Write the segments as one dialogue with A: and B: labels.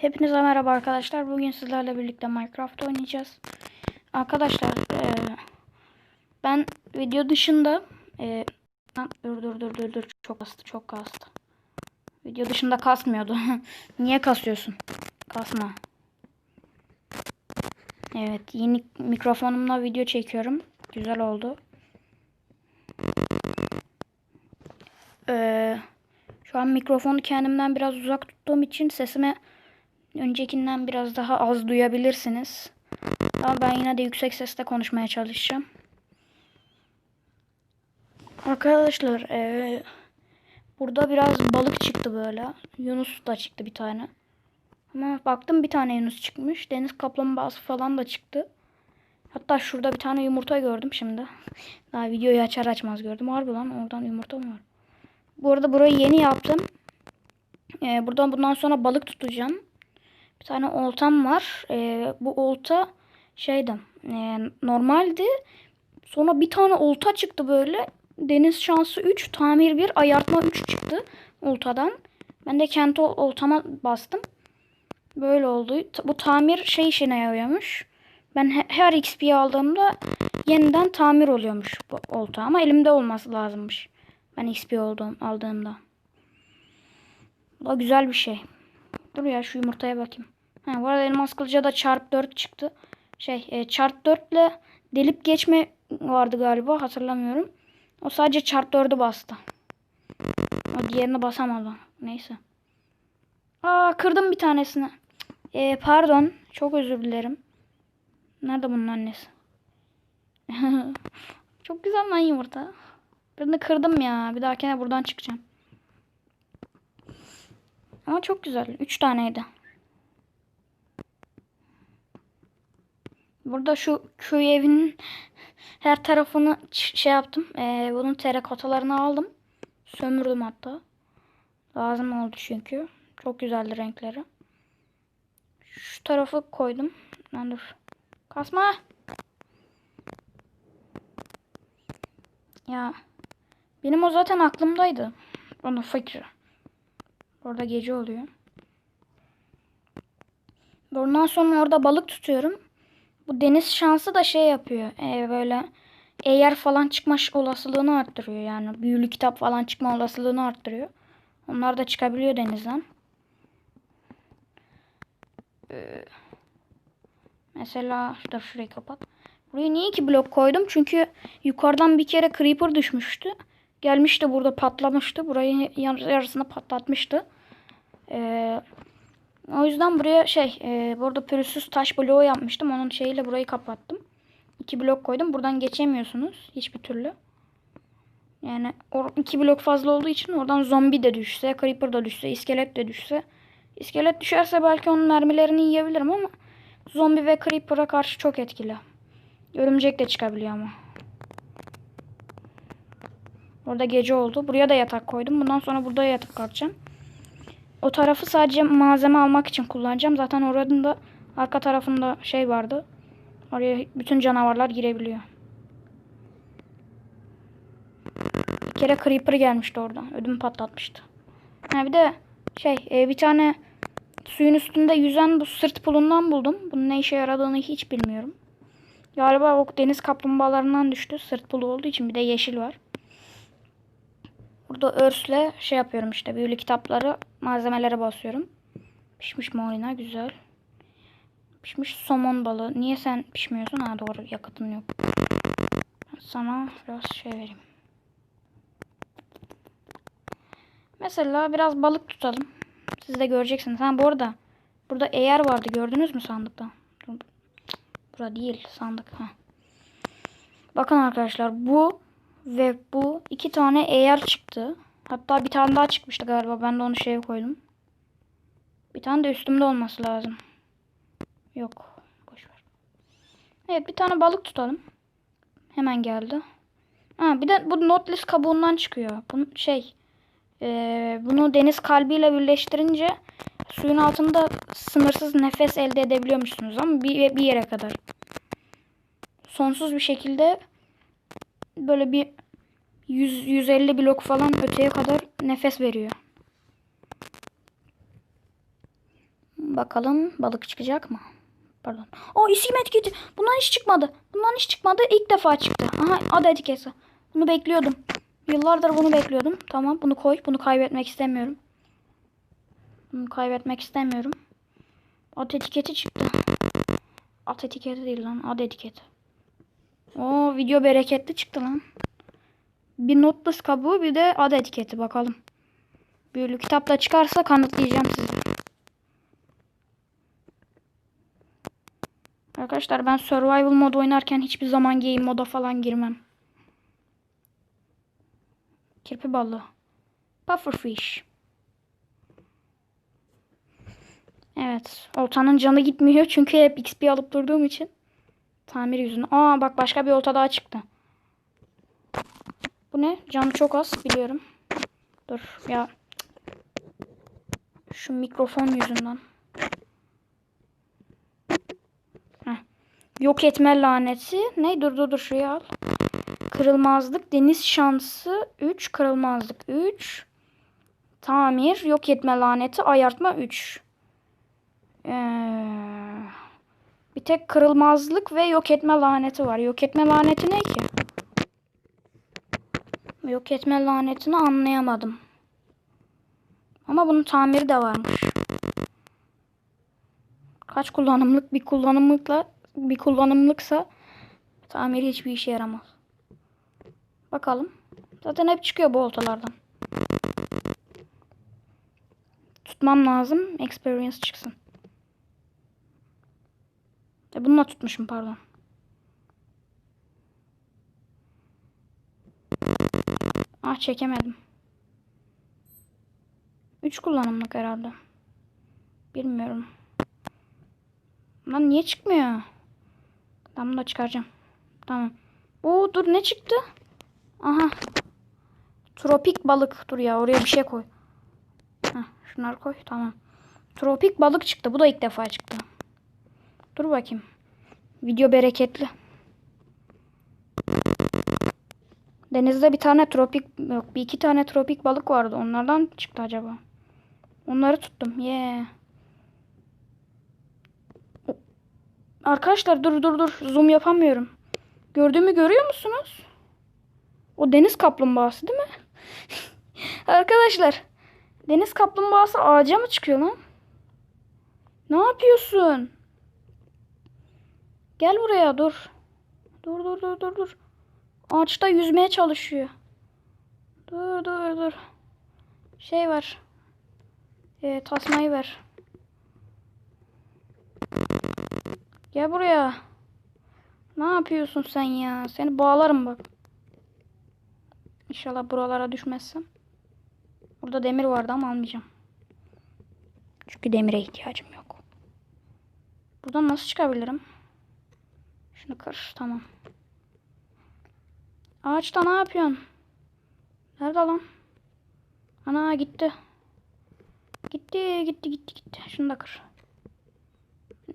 A: Hepinize merhaba arkadaşlar. Bugün sizlerle birlikte Minecraft oynayacağız. Arkadaşlar eee, ben video dışında lan dur dur dur dur dur çok kastı çok kastı. Video dışında kasmıyordu. Niye kasıyorsun? Kasma. Evet yeni mikrofonumla video çekiyorum. Güzel oldu. Eee şu an mikrofonu kendimden biraz uzak tuttuğum için sesimi öncekinden biraz daha az duyabilirsiniz. Ama ben yine de yüksek sesle konuşmaya çalışacağım. Arkadaşlar eee, burada biraz balık çıktı böyle. Yunus da çıktı bir tane. Ama baktım bir tane Yunus çıkmış. Deniz kaplumbağası falan da çıktı. Hatta şurada bir tane yumurta gördüm şimdi. Daha videoyu açar açmaz gördüm. Harbi lan oradan yumurta mı var? Bu arada burayı yeni yaptım. Ee, buradan bundan sonra balık tutacağım. Bir tane oltam var. Ee, bu olta şeydi. e, normaldi. Sonra bir tane olta çıktı böyle. Deniz şansı 3, tamir 1, ayartma 3 çıktı oltadan. Ben de ol- oltama bastım. Böyle oldu. Bu tamir şey işine yarıyormuş. Ben he- her XP aldığımda yeniden tamir oluyormuş bu olta ama elimde olması lazımmış. Ben XP oldum aldığımda. Bu da güzel bir şey. Dur ya şu yumurtaya bakayım. Ha, bu arada elmas kılıca da çarp 4 çıktı. Şey e, çarp 4 ile delip geçme vardı galiba hatırlamıyorum. O sadece çarp 4'ü bastı. O diğerini basamadı. Neyse. Aa kırdım bir tanesini. E, pardon. Çok özür dilerim. Nerede bunun annesi? Çok güzel lan yumurta. Birini kırdım ya. Bir dahakine buradan çıkacağım. Ama çok güzel. Üç taneydi. Burada şu köy evinin her tarafını şey yaptım. Ee, bunun terakotalarını aldım. Sömürdüm hatta. Lazım oldu çünkü. Çok güzeldi renkleri. Şu tarafı koydum. Lan dur. Kasma. Ya. Benim o zaten aklımdaydı. Onun fikri. Orada gece oluyor. Ondan sonra orada balık tutuyorum. Bu deniz şansı da şey yapıyor. Ee, böyle eğer falan çıkma olasılığını arttırıyor. Yani büyülü kitap falan çıkma olasılığını arttırıyor. Onlar da çıkabiliyor denizden. Ee, mesela dur şurayı kapat. Buraya niye iki blok koydum? Çünkü yukarıdan bir kere creeper düşmüştü. Gelmişti burada patlamıştı. Burayı yar- yarısını patlatmıştı. Ee, o yüzden buraya şey e, burada pürüzsüz taş bloğu yapmıştım. Onun şeyiyle burayı kapattım. İki blok koydum. Buradan geçemiyorsunuz hiçbir türlü. Yani o iki blok fazla olduğu için oradan zombi de düşse, creeper da düşse, iskelet de düşse. İskelet düşerse belki onun mermilerini yiyebilirim ama zombi ve creeper'a karşı çok etkili. Örümcek de çıkabiliyor ama. Orada gece oldu. Buraya da yatak koydum. Bundan sonra burada yatak kalkacağım. O tarafı sadece malzeme almak için kullanacağım. Zaten oranın da arka tarafında şey vardı. Oraya bütün canavarlar girebiliyor. Bir kere creeper gelmişti orada. Ödüm patlatmıştı. Ha bir de şey e, bir tane suyun üstünde yüzen bu sırt pulundan buldum. Bunun ne işe yaradığını hiç bilmiyorum. Galiba o deniz kaplumbağalarından düştü. Sırt pulu olduğu için bir de yeşil var. Burada örsle şey yapıyorum işte. Büyülü kitapları malzemelere basıyorum. Pişmiş morina güzel. Pişmiş somon balığı. Niye sen pişmiyorsun? Ha doğru yakıtın yok. Sana biraz şey vereyim. Mesela biraz balık tutalım. Siz de göreceksiniz. Ha bu arada burada eğer vardı gördünüz mü sandıkta? Dur. Bura değil sandık. Ha. Bakın arkadaşlar bu ve bu iki tane eğer çıktı. Hatta bir tane daha çıkmıştı galiba. Ben de onu şeye koydum. Bir tane de üstümde olması lazım. Yok. Boş ver. Evet bir tane balık tutalım. Hemen geldi. Ha, bir de bu notlist kabuğundan çıkıyor. Bunu şey e, bunu deniz kalbiyle birleştirince suyun altında sınırsız nefes elde edebiliyormuşsunuz ama bir, bir yere kadar. Sonsuz bir şekilde böyle bir 100 150 blok falan öteye kadar nefes veriyor. Bakalım balık çıkacak mı? Pardon. O isim etiketi. Bundan hiç çıkmadı. Bundan hiç çıkmadı. İlk defa çıktı. Aha adı etiketi. Bunu bekliyordum. Yıllardır bunu bekliyordum. Tamam bunu koy. Bunu kaybetmek istemiyorum. Bunu kaybetmek istemiyorum. At etiketi çıktı. At etiketi değil lan. Ad etiketi. O video bereketli çıktı lan. Bir notlus kabuğu bir de ad etiketi bakalım. Büyülü kitapla çıkarsa kanıtlayacağım size. Arkadaşlar ben survival mod oynarken hiçbir zaman game moda falan girmem. Kirpi balığı. Pufferfish. Evet. Oltanın canı gitmiyor çünkü hep XP alıp durduğum için. Tamir yüzünden. Aa bak başka bir olta daha çıktı. Bu ne? Canı çok az biliyorum. Dur ya. Şu mikrofon yüzünden. Heh. Yok etme laneti. Ne? Dur dur dur şuraya al. Kırılmazlık. Deniz şansı 3. Kırılmazlık 3. Tamir. Yok etme laneti. Ayartma 3. Ee, bir tek kırılmazlık ve yok etme laneti var. Yok etme laneti ne ki? Yok etme lanetini anlayamadım. Ama bunun tamiri de varmış. Kaç kullanımlık bir kullanımlıkla bir kullanımlıksa tamiri hiçbir işe yaramaz. Bakalım. Zaten hep çıkıyor bu oltalardan. Tutmam lazım. Experience çıksın. E bununla tutmuşum pardon. Ah çekemedim. 3 kullanımlık herhalde. Bilmiyorum. Lan niye çıkmıyor? Bunu da çıkaracağım. Tamam. Oo dur ne çıktı? Aha. Tropik balık. Dur ya oraya bir şey koy. Heh, şunları koy. Tamam. Tropik balık çıktı. Bu da ilk defa çıktı. Dur bakayım. Video bereketli. Denizde bir tane tropik yok bir iki tane tropik balık vardı. Onlardan çıktı acaba. Onları tuttum. Yeah. Arkadaşlar dur dur dur. Zoom yapamıyorum. Gördüğümü görüyor musunuz? O deniz kaplumbağası değil mi? Arkadaşlar. Deniz kaplumbağası ağaca mı çıkıyor lan? Ne yapıyorsun? Gel buraya dur. Dur dur dur dur dur. Ağaçta yüzmeye çalışıyor. Dur dur dur. Şey var. E, tasmayı ver. Gel buraya. Ne yapıyorsun sen ya? Seni bağlarım bak. İnşallah buralara düşmezsem. Burada demir vardı ama almayacağım. Çünkü demire ihtiyacım yok. Buradan nasıl çıkabilirim? Şunu kır. Tamam. Ağaçta ne yapıyorsun? Nerede lan? Ana gitti. Gitti gitti gitti gitti. Şunu da kır.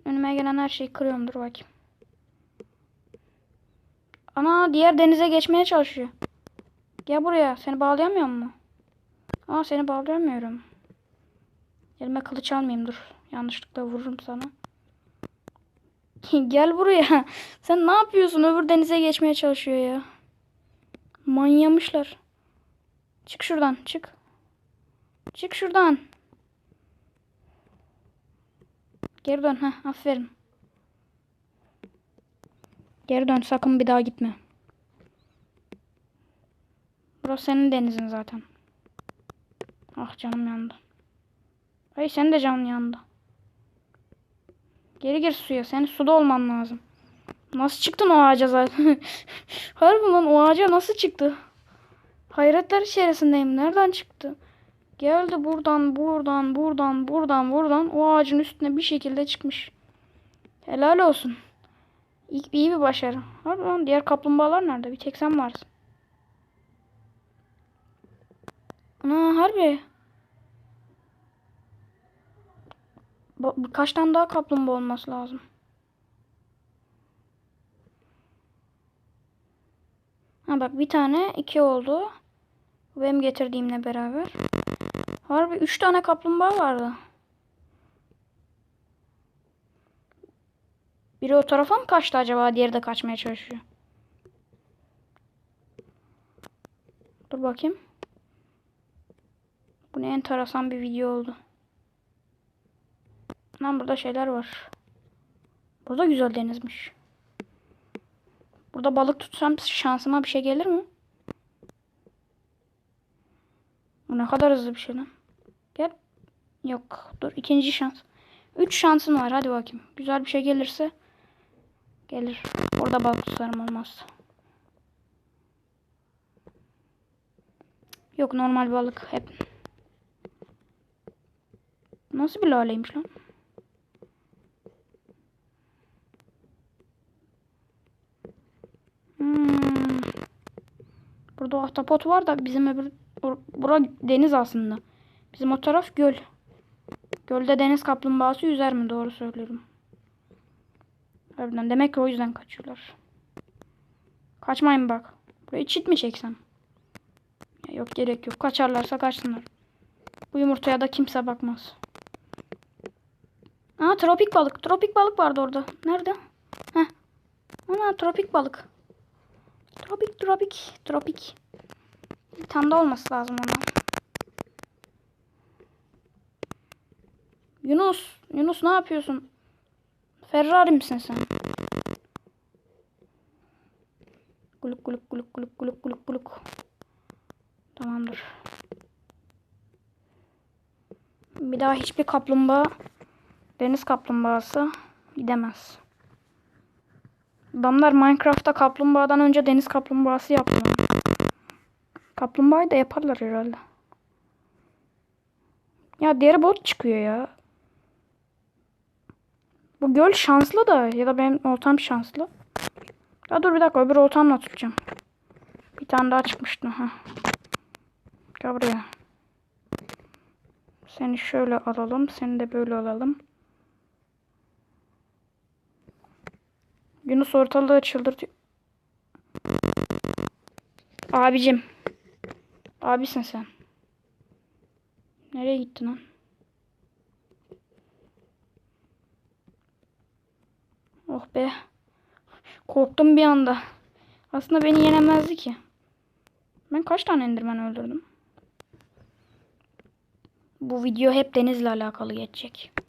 A: Önüme gelen her şeyi kırıyorum. Dur bakayım. Ana diğer denize geçmeye çalışıyor. Gel buraya. Seni bağlayamıyor mu? Aa seni bağlayamıyorum. Elime kılıç almayayım dur. Yanlışlıkla vururum sana. Gel buraya. Sen ne yapıyorsun? Öbür denize geçmeye çalışıyor ya. Manyamışlar. Çık şuradan. Çık. Çık şuradan. Geri dön. Heh, aferin. Geri dön. Sakın bir daha gitme. Burası senin denizin zaten. Ah canım yandı. Ay senin de canın yandı. Geri gir suya. Senin suda olman lazım. Nasıl çıktın o ağaca zaten? Harbi lan o ağaca nasıl çıktı? Hayretler içerisindeyim. Nereden çıktı? Geldi buradan, buradan, buradan, buradan, buradan. O ağacın üstüne bir şekilde çıkmış. Helal olsun. İyi, iyi bir başarı. Harbi lan diğer kaplumbağalar nerede? Bir tek sen varsın. Ana harbi. Birkaç tane daha kaplumbağa olması lazım. Ha bak bir tane iki oldu. Benim getirdiğimle beraber. Harbi üç tane kaplumbağa vardı. Biri o tarafa mı kaçtı acaba? Diğeri de kaçmaya çalışıyor. Dur bakayım. Bu ne enteresan bir video oldu. Lan burada şeyler var. Burada güzel denizmiş. Burada balık tutsam şansıma bir şey gelir mi? Bu ne kadar hızlı bir şey lan. Gel. Yok. Dur ikinci şans. Üç şansın var. Hadi bakayım. Güzel bir şey gelirse gelir. Orada balık tutarım olmaz. Yok normal balık hep. Nasıl bir laleymiş lan? Hmm. Burada ahtapot var da bizim öbür bur- bura deniz aslında. Bizim o taraf göl. Gölde deniz kaplumbağası yüzer mi? Doğru söylüyorum. Harbiden demek ki o yüzden kaçıyorlar. Kaçmayın bak. Burayı çit mi çeksem? Ya yok gerek yok. Kaçarlarsa kaçsınlar. Bu yumurtaya da kimse bakmaz. Aa tropik balık. Tropik balık vardı orada. Nerede? Heh. Ana tropik balık. Tropik tropik tropik. Bir tane de olması lazım ona. Yunus. Yunus ne yapıyorsun? Ferrari misin sen? Guluk guluk guluk guluk guluk guluk guluk. Tamamdır. Bir daha hiçbir kaplumbağa deniz kaplumbağası gidemez. Adamlar Minecraft'ta kaplumbağadan önce deniz kaplumbağası yapmıyor. Kaplumbağayı da yaparlar herhalde. Ya diğeri bot çıkıyor ya. Bu göl şanslı da ya da benim oltam şanslı. Ya dur bir dakika öbür oltamla tutacağım. Bir tane daha çıkmıştı. Heh. Gel buraya. Seni şöyle alalım. Seni de böyle alalım. Yunus ortalığı çıldırtıyor. Abicim. Abisin sen. Nereye gittin lan? Oh be. Korktum bir anda. Aslında beni yenemezdi ki. Ben kaç tane endirmen öldürdüm? Bu video hep denizle alakalı geçecek.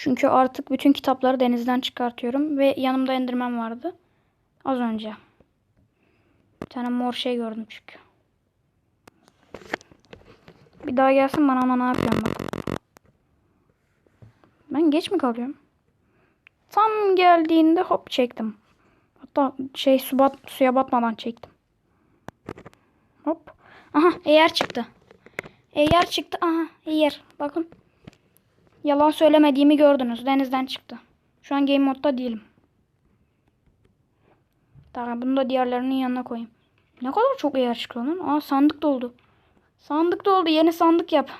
A: Çünkü artık bütün kitapları denizden çıkartıyorum. Ve yanımda endirmen vardı. Az önce. Bir tane mor şey gördüm çünkü. Bir daha gelsin bana ama ne yapıyorum bak. Ben geç mi kalıyorum? Tam geldiğinde hop çektim. Hatta şey su bat, suya batmadan çektim. Hop. Aha eğer çıktı. Eğer çıktı. Aha eğer. Bakın. Yalan söylemediğimi gördünüz. Denizden çıktı. Şu an game modda değilim. Tamam bunu da diğerlerinin yanına koyayım. Ne kadar çok eğer çıkıyor lan. Aa sandık doldu. Sandık doldu. Yeni sandık yap.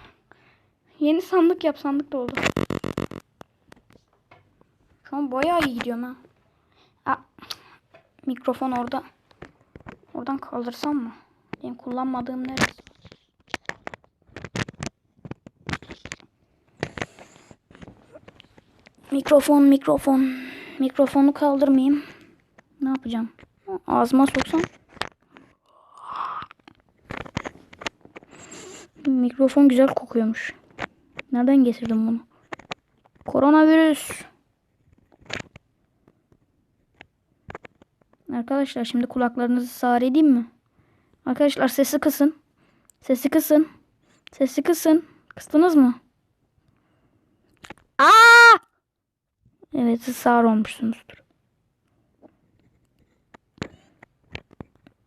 A: Yeni sandık yap. Sandık doldu. Şu an bayağı iyi gidiyorum ha. Aa, mikrofon orada. Oradan kaldırsam mı? Benim kullanmadığım neresi? Mikrofon, mikrofon. Mikrofonu kaldırmayayım. Ne yapacağım? Ağzıma soksam. Mikrofon güzel kokuyormuş. Nereden getirdim bunu? Koronavirüs. Arkadaşlar şimdi kulaklarınızı sağır edeyim mi? Arkadaşlar sesi kısın. Sesi kısın. Sesi kısın. Kıstınız mı? Aa! Evet sağır olmuşsunuzdur.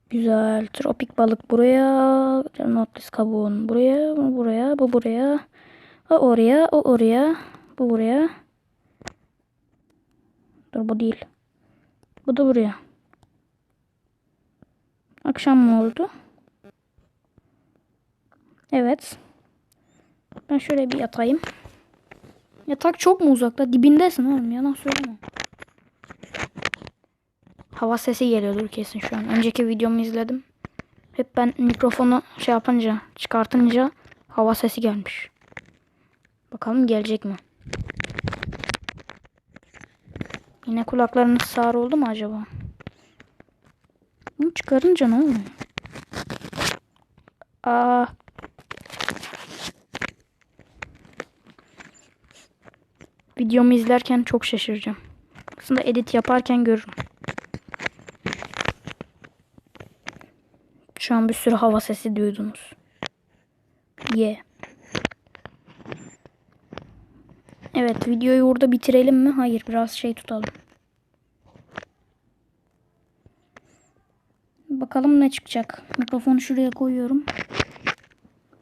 A: Güzel. Tropik balık buraya. Notlis kabuğun buraya. Bu buraya. Bu buraya. O oraya. O oraya. Bu buraya. Dur bu değil. Bu da buraya. Akşam mı oldu? Evet. Ben şöyle bir yatayım. Yatak çok mu uzakta? Dibindesin oğlum. Yalan söyleme. Hava sesi geliyordur kesin şu an. Önceki videomu izledim. Hep ben mikrofonu şey yapınca, çıkartınca hava sesi gelmiş. Bakalım gelecek mi? Yine kulaklarınız sağır oldu mu acaba? Bunu çıkarınca ne oluyor? Aa. Videomu izlerken çok şaşıracağım. Aslında edit yaparken görürüm. Şu an bir sürü hava sesi duydunuz. Ye. Evet videoyu burada bitirelim mi? Hayır biraz şey tutalım. Bakalım ne çıkacak. Mikrofonu şuraya koyuyorum.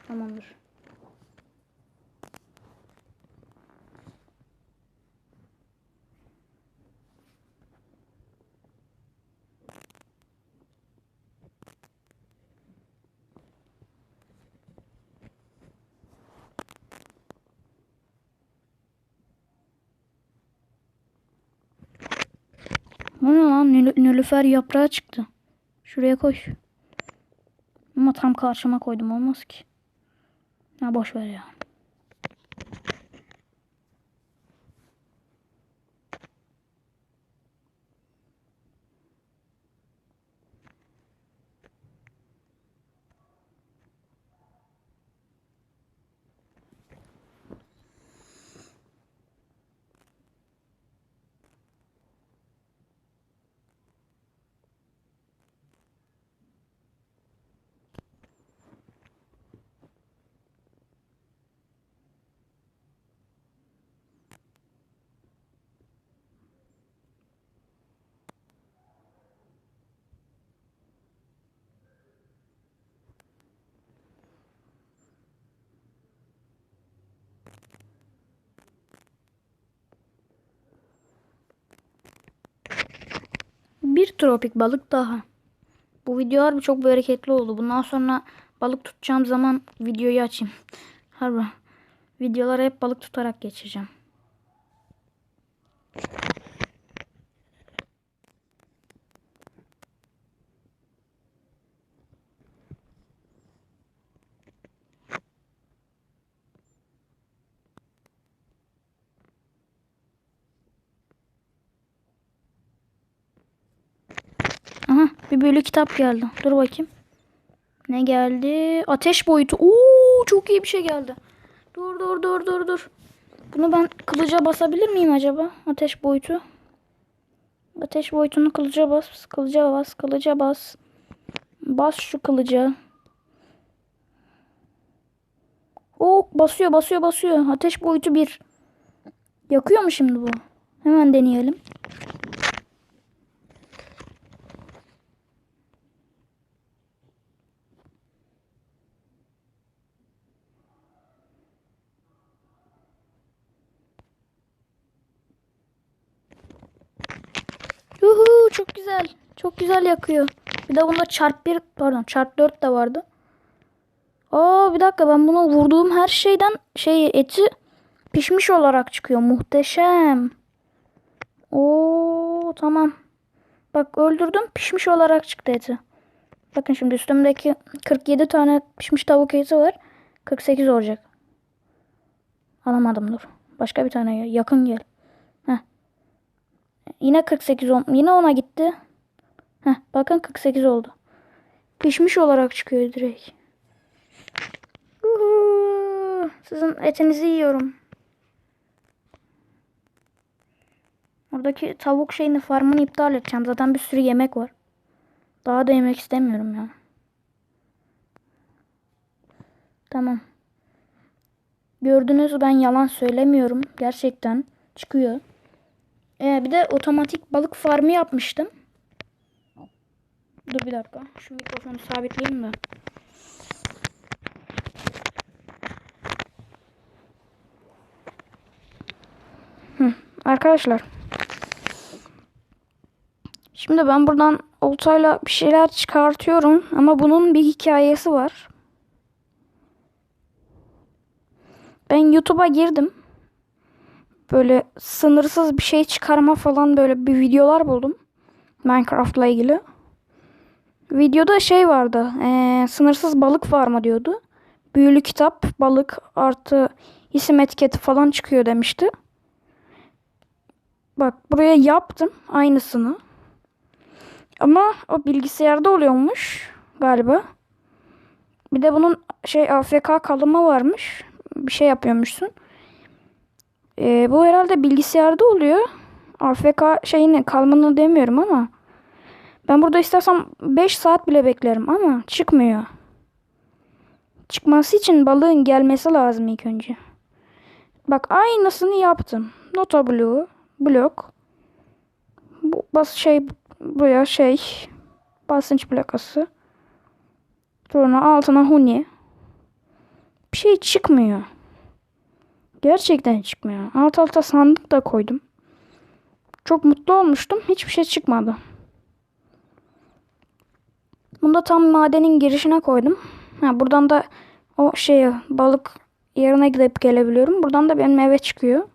A: Tamamdır. Bu ne lan? Nil Nilüfer yaprağı çıktı. Şuraya koy. Ama tam karşıma koydum olmaz ki. Ha boş ver ya. Bir tropik balık daha. Bu video harbi çok bereketli oldu. Bundan sonra balık tutacağım zaman videoyu açayım. Harbi. Videoları hep balık tutarak geçeceğim. Aha bir böyle kitap geldi. Dur bakayım. Ne geldi? Ateş boyutu. Oo çok iyi bir şey geldi. Dur dur dur dur dur. Bunu ben kılıca basabilir miyim acaba? Ateş boyutu. Ateş boyutunu kılıca bas. Kılıca bas. Kılıca bas. Bas şu kılıca. Oo basıyor basıyor basıyor. Ateş boyutu bir. Yakıyor mu şimdi bu? Hemen deneyelim. Yuhu çok güzel. Çok güzel yakıyor. Bir de bunda çarp 1 pardon çarp 4 de vardı. Aa bir dakika ben buna vurduğum her şeyden şey eti pişmiş olarak çıkıyor. Muhteşem. Oo tamam. Bak öldürdüm pişmiş olarak çıktı eti. Bakın şimdi üstümdeki 47 tane pişmiş tavuk eti var. 48 olacak. Alamadım dur. Başka bir tane yakın gel. Yine 48 on, yine ona gitti. Heh, bakın 48 oldu. Pişmiş olarak çıkıyor direkt. Sizin etinizi yiyorum. Oradaki tavuk şeyini farmını iptal edeceğim. Zaten bir sürü yemek var. Daha da yemek istemiyorum ya. Tamam. Gördünüz ben yalan söylemiyorum. Gerçekten çıkıyor. Ee, bir de otomatik balık farmı yapmıştım. Dur bir dakika. Şu mikrofonu sabitleyeyim? Hı, arkadaşlar. Şimdi ben buradan oltayla bir şeyler çıkartıyorum. Ama bunun bir hikayesi var. Ben YouTube'a girdim böyle sınırsız bir şey çıkarma falan böyle bir videolar buldum. Minecraft'la ilgili. Videoda şey vardı. E, sınırsız balık var mı diyordu. Büyülü kitap, balık artı isim etiketi falan çıkıyor demişti. Bak buraya yaptım aynısını. Ama o bilgisayarda oluyormuş galiba. Bir de bunun şey AFK kalımı varmış. Bir şey yapıyormuşsun. Ee, bu herhalde bilgisayarda oluyor. AFK şeyini kalmanı demiyorum ama. Ben burada istersem 5 saat bile beklerim ama çıkmıyor. Çıkması için balığın gelmesi lazım ilk önce. Bak aynısını yaptım. Nota bloğu, blok. Bu bas şey buraya şey basınç plakası. Sonra altına huni. Bir şey çıkmıyor. Gerçekten çıkmıyor. Alt alta sandık da koydum. Çok mutlu olmuştum. Hiçbir şey çıkmadı. Bunu da tam madenin girişine koydum. Ha, buradan da o şeye balık yerine gidip gelebiliyorum. Buradan da benim eve çıkıyor.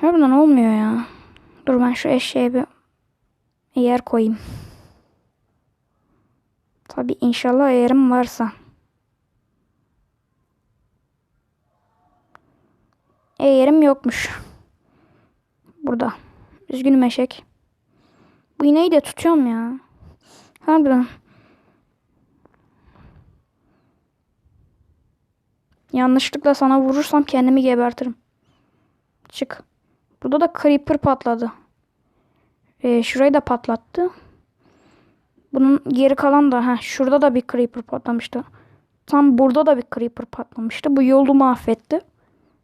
A: Harbiden olmuyor ya. Dur ben şu eşeğe bir yer koyayım. Tabi inşallah yerim varsa. Eğerim yokmuş. Burada. Üzgünüm eşek. Bu iğneyi de tutuyorum ya. Harbiden. Yanlışlıkla sana vurursam kendimi gebertirim. Çık. Burada da creeper patladı. Ee, şurayı da patlattı. Bunun geri kalan da ha şurada da bir creeper patlamıştı. Tam burada da bir creeper patlamıştı. Bu yolu mahvetti.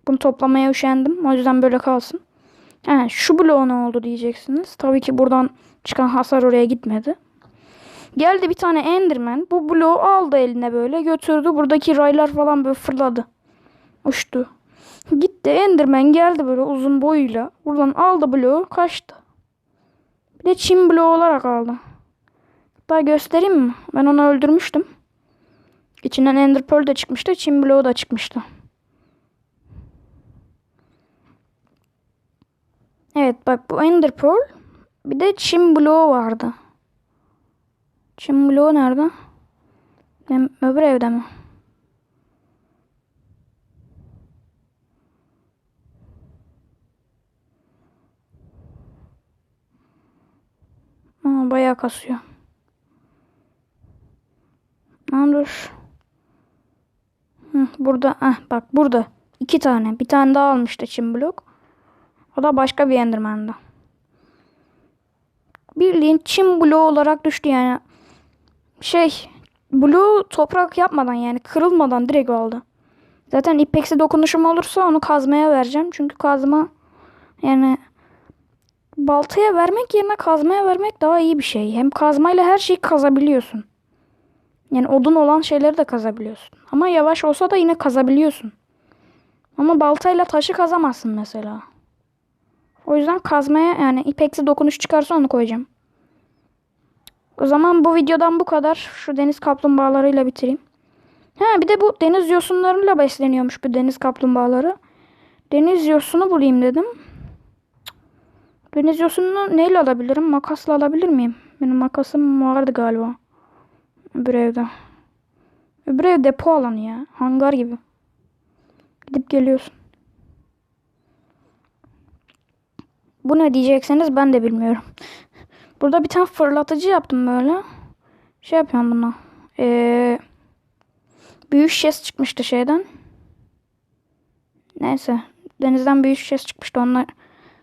A: Bunu toplamaya üşendim. O yüzden böyle kalsın. Ha, şu bloğu ne oldu diyeceksiniz. Tabii ki buradan çıkan hasar oraya gitmedi. Geldi bir tane Enderman. Bu bloğu aldı eline böyle götürdü. Buradaki raylar falan böyle fırladı. Uçtu. Gitti Enderman geldi böyle uzun boyuyla. Buradan aldı bloğu kaçtı. Bir de çim bloğu olarak aldı. Daha göstereyim mi? Ben onu öldürmüştüm. İçinden Ender Pearl de çıkmıştı. Çim bloğu da çıkmıştı. Evet bak bu Ender Pearl. Bir de çim bloğu vardı. Çim bloğu nerede? Hem öbür evde mi? Aa, bayağı kasıyor. Aa, dur. Hı, burada. Heh, bak burada. iki tane. Bir tane daha almıştı çim blok. O da başka bir Enderman'da. Bildiğin çim bloğu olarak düştü yani. Şey bloğu toprak yapmadan yani kırılmadan direkt aldı. Zaten ipeksi dokunuşum olursa onu kazmaya vereceğim. Çünkü kazma yani baltaya vermek yerine kazmaya vermek daha iyi bir şey. Hem kazmayla her şeyi kazabiliyorsun. Yani odun olan şeyleri de kazabiliyorsun. Ama yavaş olsa da yine kazabiliyorsun. Ama baltayla taşı kazamazsın mesela. O yüzden kazmaya yani ipeksi dokunuş çıkarsa onu koyacağım. O zaman bu videodan bu kadar. Şu deniz kaplumbağalarıyla bitireyim. Ha bir de bu deniz yosunlarıyla besleniyormuş bu deniz kaplumbağaları. Deniz yosunu bulayım dedim. Deniz yosununu neyle alabilirim? Makasla alabilir miyim? Benim makasım vardı galiba. Öbür evde. Öbür ev depo alanı ya. Hangar gibi. Gidip geliyorsun. Bu ne diyecekseniz ben de bilmiyorum. Burada bir tane fırlatıcı yaptım böyle. Şey yapıyorum buna. Ee, büyük şişesi çıkmıştı şeyden. Neyse. Denizden büyük şişesi çıkmıştı. Onları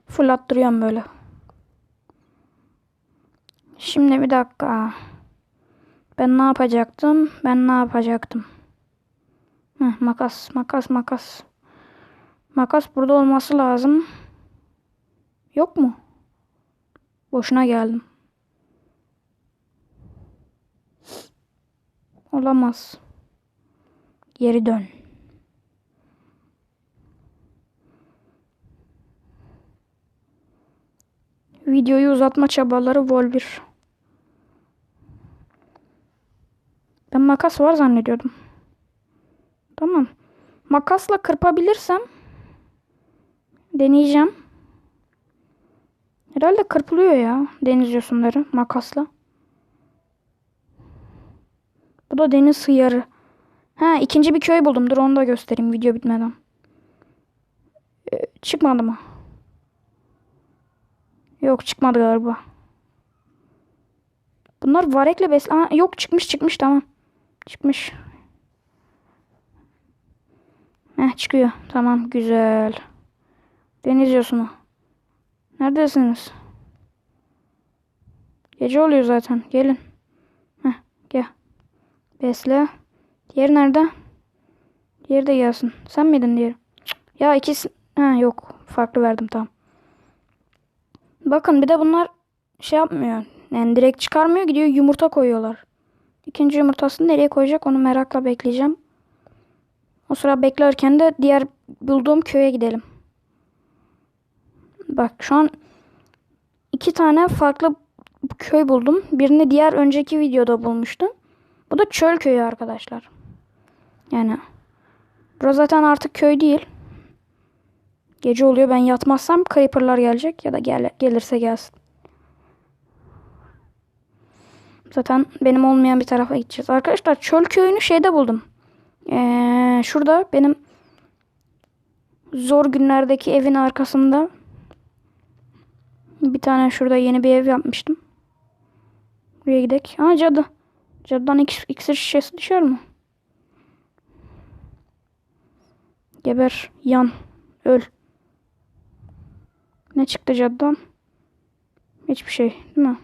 A: fırlattırıyorum böyle. Şimdi bir dakika. Ben ne yapacaktım? Ben ne yapacaktım? Heh, makas, makas, makas. Makas burada olması lazım. Yok mu? Boşuna geldim. Olamaz. Geri dön. Videoyu uzatma çabaları vol 1. Ben makas var zannediyordum. Tamam. Makasla kırpabilirsem deneyeceğim. Herhalde kırpılıyor ya deniz yosunları makasla. Bu da deniz hıyarı. Ha ikinci bir köy buldum. Dur onu da göstereyim video bitmeden. Ee, çıkmadı mı? Yok çıkmadı galiba. Bunlar varekle besle... Aa, yok çıkmış çıkmış tamam. Çıkmış. Heh çıkıyor. Tamam güzel. Deniz yosunu. Neredesiniz? Gece oluyor zaten. Gelin. Heh gel. Besle. Diğer nerede? Diğeri de gelsin. Sen miydin diğeri? Ya ikisi... Ha yok. Farklı verdim tamam. Bakın bir de bunlar şey yapmıyor. Yani direkt çıkarmıyor gidiyor yumurta koyuyorlar. İkinci yumurtasını nereye koyacak onu merakla bekleyeceğim. O sıra beklerken de diğer bulduğum köye gidelim. Bak şu an iki tane farklı köy buldum. Birini diğer önceki videoda bulmuştum. Bu da çöl köyü arkadaşlar. Yani burası zaten artık köy değil. Gece oluyor ben yatmazsam creeper'lar gelecek ya da gel gelirse gelsin. Zaten benim olmayan bir tarafa gideceğiz. Arkadaşlar çöl köyünü şeyde buldum. Ee, şurada benim zor günlerdeki evin arkasında bir tane şurada yeni bir ev yapmıştım. Buraya gidelim. Aa cadı. Cadıdan iks- iksir şişesi düşer mi? Geber. Yan. Öl. Ne çıktı cadıdan? Hiçbir şey değil mi?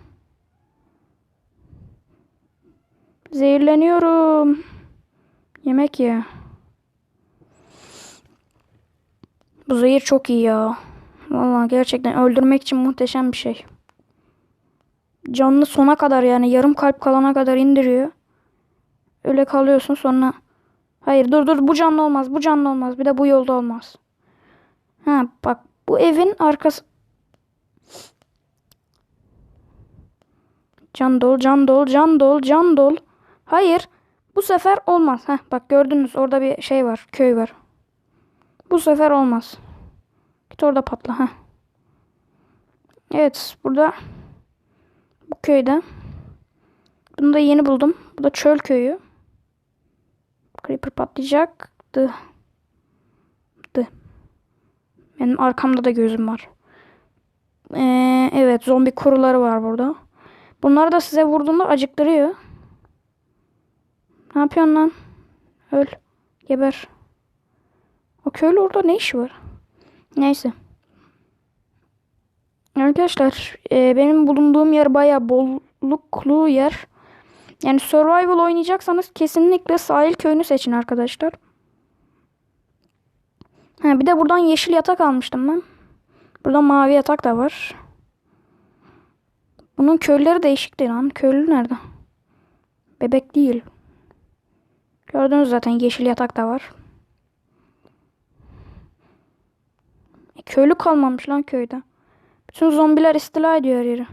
A: Zehirleniyorum. Yemek ye. Bu zehir çok iyi ya. Vallahi gerçekten öldürmek için muhteşem bir şey. Canlı sona kadar yani yarım kalp kalana kadar indiriyor. Öyle kalıyorsun sonra. Hayır dur dur bu canlı olmaz. Bu canlı olmaz. Bir de bu yolda olmaz. Ha bak bu evin arkası. Can dol, can dol, can dol, can dol. Hayır. Bu sefer olmaz. Heh, bak gördünüz orada bir şey var. Köy var. Bu sefer olmaz. Git orada patla. Heh. Evet burada bu köyde. Bunu da yeni buldum. Bu da çöl köyü. Creeper patlayacaktı. Dı. Benim arkamda da gözüm var. Ee, evet zombi kuruları var burada. Bunlar da size vurduğunda acıktırıyor. Ne yapıyorsun lan? Öl. Geber. O köylü orada ne işi var? Neyse. Arkadaşlar e, benim bulunduğum yer baya bolluklu yer. Yani survival oynayacaksanız kesinlikle sahil köyünü seçin arkadaşlar. Ha, bir de buradan yeşil yatak almıştım ben. Burada mavi yatak da var. Bunun köyleri değişikti lan. Köylü nerede? Bebek değil. Gördünüz zaten yeşil yatak da var. Köylü kalmamış lan köyde. Bütün zombiler istila ediyor yeri.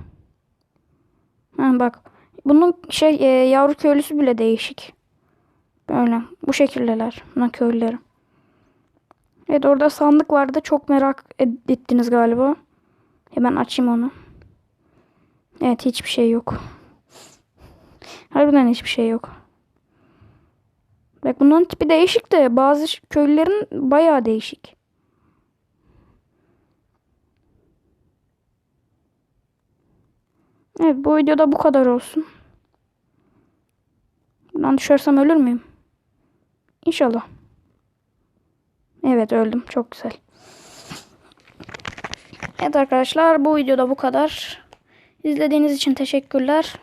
A: Ha bak. Bunun şey e, yavru köylüsü bile değişik. Böyle. Bu şekildeler. Bunun köylüleri. Evet orada sandık vardı. Çok merak ettiniz galiba. Hemen açayım onu. Evet hiçbir şey yok. Harbiden hiçbir şey yok. Bak bunların tipi değişik de bazı köylülerin bayağı değişik. Evet bu videoda bu kadar olsun. Buradan düşersem ölür müyüm? İnşallah. Evet öldüm. Çok güzel. Evet arkadaşlar bu videoda bu kadar. İzlediğiniz için teşekkürler.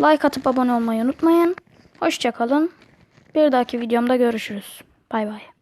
A: Like atıp abone olmayı unutmayın. Hoşçakalın. Bir dahaki videomda görüşürüz. Bay bay.